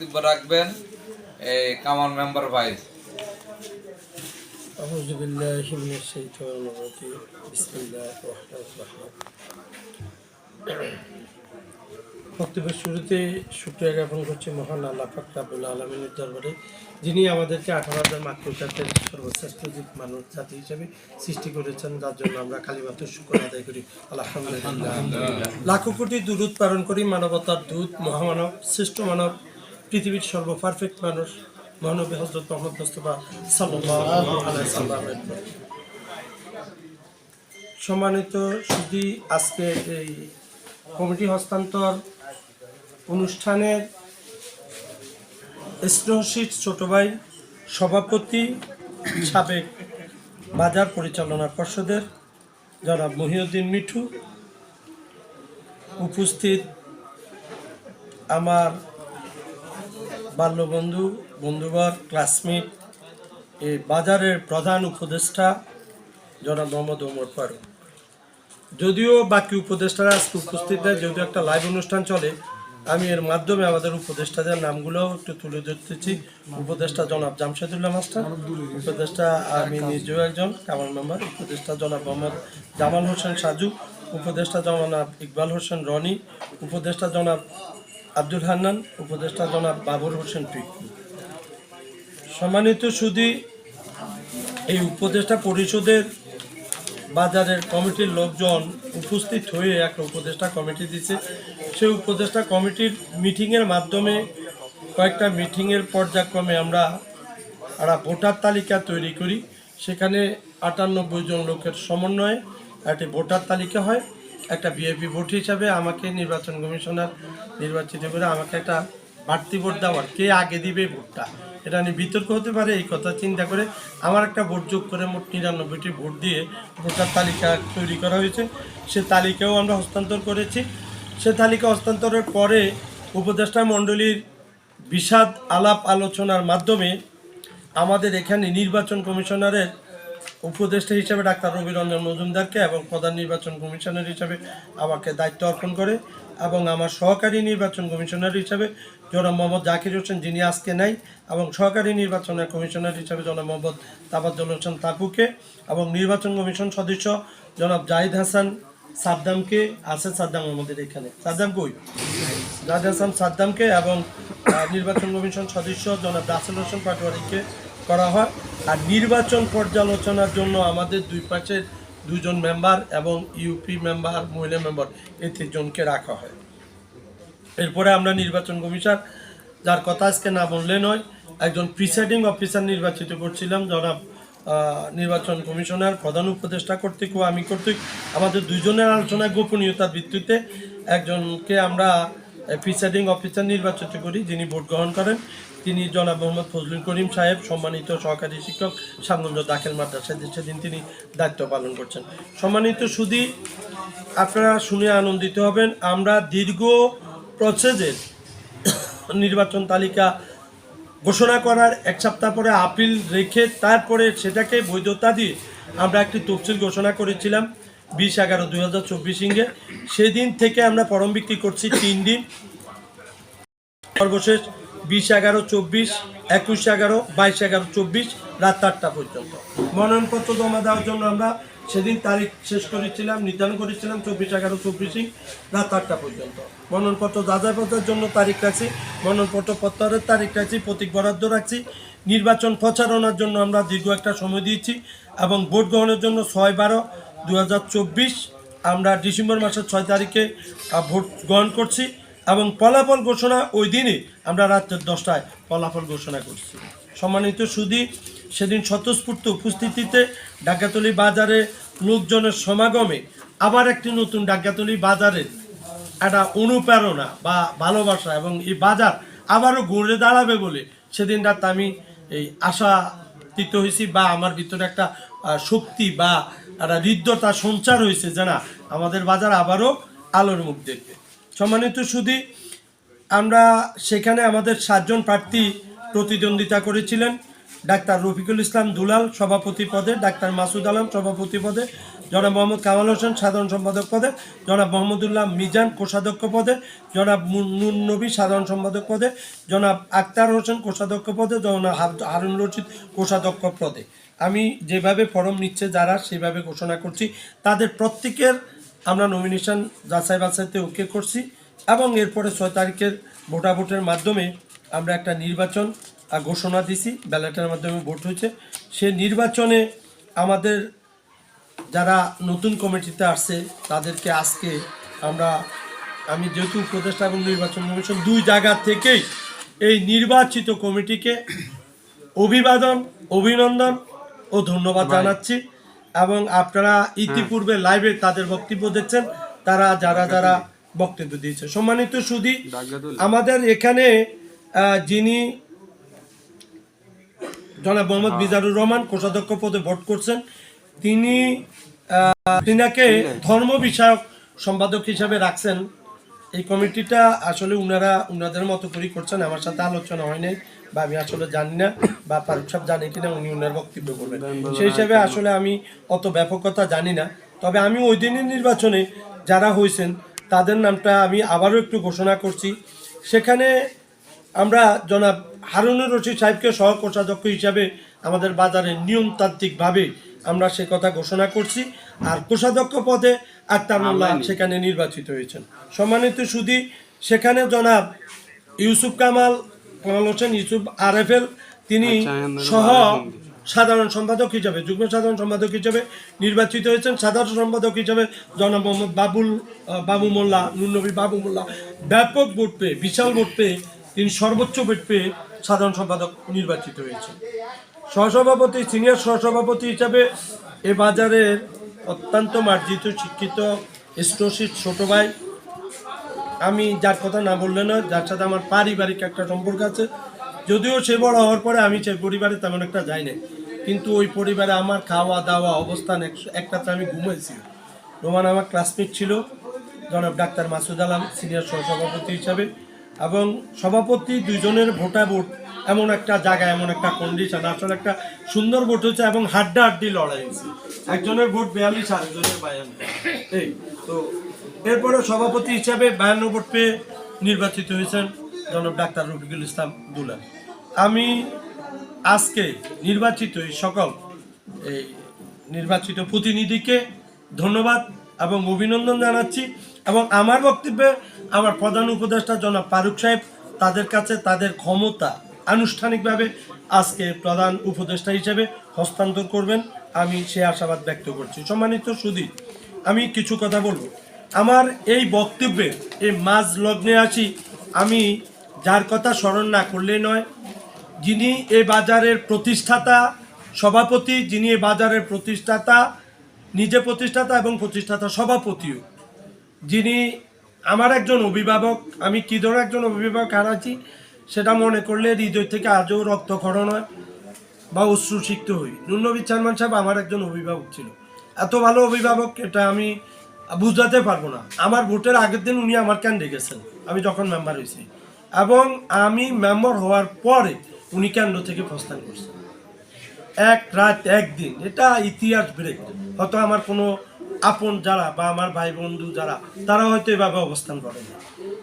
বক্তব্য রাখবেন এই কামাল মেম্বার ভাই أعوذ بالله من الشيطان الرجيم بسم الله الرحمن الرحيم বক্তব্যের শুরুতে শুক্রিয়া জ্ঞাপন করছি মহান আল্লাহ পাক রাব্বুল আলমিনের দরবারে যিনি আমাদেরকে আঠারো হাজার মাতৃজাতের সর্বশ্রেষ্ঠ জীব মানুষ জাতি হিসেবে সৃষ্টি করেছেন যার জন্য আমরা কালীমাতুর শুক্র আদায় করি আলহামদুলিল্লাহ লাখো কোটি দূর পালন করি মানবতার দূত মহামানব শ্রেষ্ঠ মানব পৃথিবীর সর্ব পারফেক্ট মানুষ মহানবী হজরত মোহাম্মদ মুস্তফা সম্মানিত সুদী আজকে এই কমিটি হস্তান্তর অনুষ্ঠানের স্নেহশীল ছোট ভাই সভাপতি, সাবেক বাজার পরিচালনা পর্ষদের জনাব মহিউদ্দিন মিঠু, উপস্থিত আমার বাল্যবন্ধু বন্ধুবর ক্লাসমেট এই বাজারের প্রধান উপদেষ্টা, জনাব মোহাম্মদ ওমর ফারুক। যদিও বাকি উপদেষ্টারা আজকে উপস্থিত নেই, যদিও একটা লাইভ অনুষ্ঠান চলে, আমি এর মাধ্যমে আমাদের উপদেষ্টাদের নামগুলো একটু তুলে ধরতেছি। উপদেষ্টা জনাব জামশেদুল্লাহ মাস্টার, উপদেষ্টা আমি নিজেও একজন, কামাল মেম্বার উপদেষ্টা জনাব মোহাম্মদ জামাল হোসেন সাজু, উপদেষ্টা জনাব ইকবাল হোসেন রনি, উপদেষ্টা জনাব আব্দুল হান্নান, উপদেষ্টা জনাব বাবর হোসেন পিকু সম্মানিত সুদী, এই উপদেষ্টা পরিষদের বাজারের কমিটির লোকজন উপস্থিত হয়ে একটা উপদেষ্টা কমিটি দিচ্ছে সেই উপদেষ্টা কমিটির মিটিংয়ের মাধ্যমে কয়েকটা মিটিংয়ের পর্যায়ক্রমে আমরা একটা ভোটার তালিকা তৈরি করি। সেখানে আটানব্বই জন লোকের সমন্বয়ে একটি ভোটার তালিকা হয়। একটা বিএপি ভোট হিসাবে আমাকে নির্বাচন কমিশনার নির্বাচিত করে আমাকে একটা বাড়তি ভোট দেওয়ার। কে আগে দিবে ভোটটা? এটা নিয়ে বিতর্ক হতে পারে, এই কথা চিন্তা করে আমার একটা ভোট যোগ করে মোট নিরানব্বইটি ভোট দিয়ে ভোটার তালিকা তৈরি করা হয়েছে। সে তালিকাও আমরা হস্তান্তর করেছি। সে তালিকা হস্তান্তরের পরে উপদেষ্টা মণ্ডলীর বিষাদ আলাপ আলোচনার মাধ্যমে আমাদের এখানে নির্বাচন কমিশনারের উপদেষ্টা হিসেবে ডাক্তার রবি রঞ্জন মজুমদারকে এবং প্রধান নির্বাচন কমিশনার হিসেবে আমাকে দায়িত্ব অর্পণ করে এবং আমার সহকারী নির্বাচন কমিশনার হিসেবে জনাব মোহাম্মদ জাকির হোসেন, যিনি আজকে নাই, এবং সহকারী নির্বাচনের কমিশনার হিসেবে জনাব মোহাম্মদ তাবাজ্জুল হোসেন তাপুকে এবং নির্বাচন কমিশন সদস্য জনাব জাহিদ হাসান সাদ্দামকে, আছে সাদ্দাম আমাদের এখানে। সাদ্দাম কই? জাহিদ হাসান সাদ্দামকে এবং নির্বাচন কমিশন সদস্য জনাব রাসেল হোসেন পাটোয়ারিকে করা হয়। আর নির্বাচন পর্যালোচনার জন্য আমাদের দুই পাশের দুজন মেম্বার এবং ইউপি মেম্বার মহিলা মেম্বার এই তিনজনকে রাখা হয়। এরপরে আমরা নির্বাচন কমিশন, যার কথা আজকে না বললে নয়, একজন প্রিসাইডিং অফিসার নির্বাচিত করছিলাম, জনাব নির্বাচন কমিশনার প্রধান উপদেষ্টা কর্তৃক ও আমি কর্তৃক। আমাদের দুজনের আলোচনায় গোপনীয়তার ভিত্তিতে একজনকে আমরা প্রিসাইডিং অফিসার নির্বাচিত করি, যিনি ভোট গ্রহণ করেন, তিনি জনাব মোহাম্মদ ফজলুল করিম সাহেব, সম্মানিত সহকারী শিক্ষক সামঞ্জ দাখিল মাদ্রাসা সেদিন তিনি দায়িত্ব পালন করছেন। সম্মানিত সুদী আপনারা শুনে আনন্দিত হবেন, আমরা দীর্ঘ প্রসেসের নির্বাচন তালিকা ঘোষণা করার এক সপ্তাহ পরে আপিল রেখে তারপরে সেটাকে বৈধতা দিয়ে আমরা একটি তফসিল ঘোষণা করেছিলাম। বিশ এগারো দুই হাজার চব্বিশ ইঙ্গে সেদিন থেকে আমরা পরম বিক্রি করছি তিন দিন। সর্বশেষ বিশ এগারো চব্বিশ, একুশ এগারো, বাইশ এগারো চব্বিশ, রাত আটটা পর্যন্ত। মনোনয়নপত্র জমা দেওয়ার জন্য আমরা সেদিন তারিখ শেষ করেছিলাম, নির্ধারণ করেছিলাম চব্বিশ এগারো চব্বিশই রাত আটটা পর্যন্ত। মনোনয়নপত্র যাচাইপত্রের জন্য তারিখ রাখছি, মনোনয়নপত্র প্রত্যাহারের তারিখ রাখছি, প্রতীক বরাদ্দ রাখছি, নির্বাচন প্রচারণার জন্য আমরা দীর্ঘ একটা সময় দিয়েছি এবং ভোট গ্রহণের জন্য ছয় বারো দু হাজার চব্বিশ, আমরা ডিসেম্বর মাসের ছয় তারিখে ভোট গ্রহণ করছি এবং ফলাফল ঘোষণা ওই দিনই আমরা রাত্রের দশটায় ফলাফল ঘোষণা করছি। সম্মানিত সুদী সেদিন স্বতঃস্ফূর্ত উপস্থিতিতে ডাকাতলি বাজারে লোকজনের সমাগমে আবার একটি নতুন ডাকাতলি বাজারের একটা অনুপ্রেরণা বা ভালোবাসা এবং এই বাজার আবারও ঘুরে দাঁড়াবে বলে সেদিন রাত আমি এই আশাতীত হয়েছি বা আমার ভিতরে একটা শক্তি বা একটা হৃদ্যতা সঞ্চার হয়েছে যে না আমাদের বাজার আবারও আলোর মুখ দেখবে। সম্মানিত সুদী আমরা সেখানে আমাদের সাতজন প্রার্থী প্রতিদ্বন্দ্বিতা করেছিলেন। ডাক্তার রফিকুল ইসলাম দুলাল সভাপতি পদে, ডাক্তার মাসুদ আলম সভাপতি পদে, জনাব মোহাম্মদ কামাল হোসেন সাধারণ সম্পাদক পদে, জনাব মোহাম্মদুল্লাহ মিজান কোষাধ্যক্ষ পদে, জনাব নুন নবী সাধারণ সম্পাদক পদে, জনাব আক্তার হোসেন কোষাধ্যক্ষ পদে, জনাব হারুন রশিদ কোষাধ্যক্ষ পদে। আমি যেভাবে ফরম নিচ্ছে যারা সেভাবে ঘোষণা করছি। তাদের প্রত্যেকের আমরা নমিনেশন যাচাই বাছাইতে ওকে করছি এবং এরপরে ছয় তারিখের ভোটাভোটের মাধ্যমে আমরা একটা নির্বাচন ঘোষণা দিছি ব্যালটের মাধ্যমে ভোট হয়েছে। সে নির্বাচনে আমাদের যারা নতুন কমিটিতে আসছে তাদেরকে আজকে আমরা আমি যেহেতু উপদেষ্টা এবং নির্বাচন কমিশন দুই জায়গা থেকেই এই নির্বাচিত কমিটিকে অভিবাদন অভিনন্দন ও ধন্যবাদ জানাচ্ছি। এবং আপনারা ইতিপূর্বে লাইভে তাদের বক্তব্য দিচ্ছেন তারা যারা যারা বক্তব্য দিয়েছে। সম্মানিত সুদী আমাদের এখানে যিনি জনাব মোহাম্মদ বিজারুর রহমান কোষাধ্যক্ষ পদে ভোট করছেন। তিনি তিনাকে ধর্ম বিষয়ক সম্পাদক হিসাবে রাখছেন। এই কমিটিটা আসলে উনারা উনাদের মতো করেই করছেন। আমার সাথে আলোচনা হয় নাই বা আমি আসলে জানি না বা ফারুক সাহেব জানে কিনা উনি উনার বক্তব্য করবেন সেই হিসাবে আসলে আমি অত ব্যাপকতা জানি না। তবে আমি ওই দিনের নির্বাচনে যারা হয়েছেন তাদের নামটা আমি আবারও একটু ঘোষণা করছি। সেখানে আমরা জনাব হারুনুর রশিদ সাহেবকে সহ কোষাধ্যক্ষ হিসাবে আমাদের বাজারে নিয়মতান্ত্রিকভাবে আমরা সে কথা ঘোষণা করছি। আর কোষাধ্যক্ষ পদে আক্তার মোল্লা সেখানে নির্বাচিত হয়েছেন। সম্মানিত সুদী সেখানে জনাব ইউসুফ কামাল কামাল হোসেন ইউসুফ আরএফএল তিনি সহ সাধারণ সম্পাদক হিসাবে যুগ্ম সাধারণ সম্পাদক হিসাবে নির্বাচিত হয়েছেন। সাধারণ সম্পাদক হিসাবে জনাব মোহাম্মদ বাবুল বাবু মোল্লা নুনবী বাবু মোল্লা। ব্যাপক ভোট পেয়ে বিশাল ভোট পেয়ে তিনি সর্বোচ্চ ভোট পেয়ে সাধারণ সম্পাদক নির্বাচিত হয়েছেন। সহসভাপতি, সিনিয়র সহসভাপতি হিসাবে এ বাজারের অত্যন্ত মার্জিত, শিক্ষিত স্টোশিত ছোট ভাই। আমি যার কথা না বললে নয় যার সাথে আমার পারিবারিক একটা সম্পর্ক আছে। যদিও সে বড় হওয়ার পরে আমি সেই পরিবারে তেমন একটা যাই না কিন্তু ওই পরিবারে আমার খাওয়া, দাওয়া, অবস্থান এক- আমি ঘুমাইছি। রোমান আমার ক্লাসমেট ছিল, জনাব ডাক্তার মাসুদ আলম, সিনিয়র সহসভাপতি হিসাবে। এবং সভাপতি দুইজনের ভোটা ভোট এমন একটা জায়গা, এমন একটা কন্ডিশন আসলে একটা সুন্দর ভোট হচ্ছে এবং হাড্ডা হাড্ডি লড়াই হয়েছে। একজনের ভোট বিয়াল্লিশ, আরেকজনের বায়ান্ন। এই, তো এরপরে সভাপতি হিসাবে বায়ান্ন ভোট পেয়ে নির্বাচিত হয়েছেন জনাব ডাক্তার রফিকুল ইসলাম দুলা আমি আজকে নির্বাচিত এই সকল, এই নির্বাচিত প্রতিনিধিকে ধন্যবাদ এবং অভিনন্দন জানাচ্ছি এবং আমার বক্তব্যে আমার প্রধান উপদেষ্টা জনাব ফারুক সাহেব, তাদের কাছে তাদের ক্ষমতা আনুষ্ঠানিকভাবে আজকে প্রধান উপদেষ্টা হিসেবে হস্তান্তর করবেন। আমি সে আশাবাদ ব্যক্ত করছি। সম্মানিত সুদী আমি কিছু কথা বলব। আমার এই বক্তব্যে, এই মাঝ লগ্নে আসি আমি যার কথা স্মরণ না করলে নয়, যিনি এ বাজারের প্রতিষ্ঠাতা, সভাপতি, যিনি এ বাজারের প্রতিষ্ঠাতা, নিজে প্রতিষ্ঠাতা এবং প্রতিষ্ঠাতা সভাপতিও, যিনি আমার একজন অভিভাবক, আমি কী ধরনের একজন অভিভাবক হারাচ্ছি, সেটা মনে করলে হৃদয় থেকে আজও রক্তক্ষরণ হয় বা অশ্রুসিক্ত হই। নুনবী চারমান সাহেব আমার একজন অভিভাবক ছিল। এত ভালো অভিভাবক, এটা আমি বুঝাতে পারব না। আমার ভোটের আগের দিন উনি আমার ক্যান ডেকেছেন? আমি যখন মেম্বার হয়েছি। এবং আমি মেম্বার হওয়ার পরে উনি কেন্দ্র থেকে প্রস্থান করছেন। এক রাত, একদিন, এটা ইতিহাস ব্রেক হয়তো আমার কোনো আপন যারা বা আমার ভাই বন্ধু যারা, তারা হয়তো এভাবে অবস্থান করে না।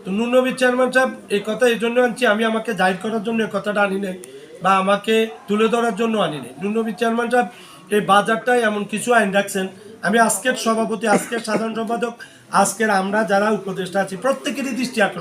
তো নুনবী চেয়ারম্যান সাহেব এই কথা এই জন্য আনছি, আমি আমাকে জাহির করার জন্য এই কথাটা আনি নাই বা আমাকে তুলে ধরার জন্য আনি নাই। নুনবী চেয়ারম্যান সাহেব, এই বাজারটাই এমন কিছু আইন রাখছেন। আমি আজকের সভাপতি, আজকের সাধারণ সম্পাদক, আজকের আমরা যারা উপদেষ্টা আছি, প্রত্যেকেরই দৃষ্টি আকর্ষণ।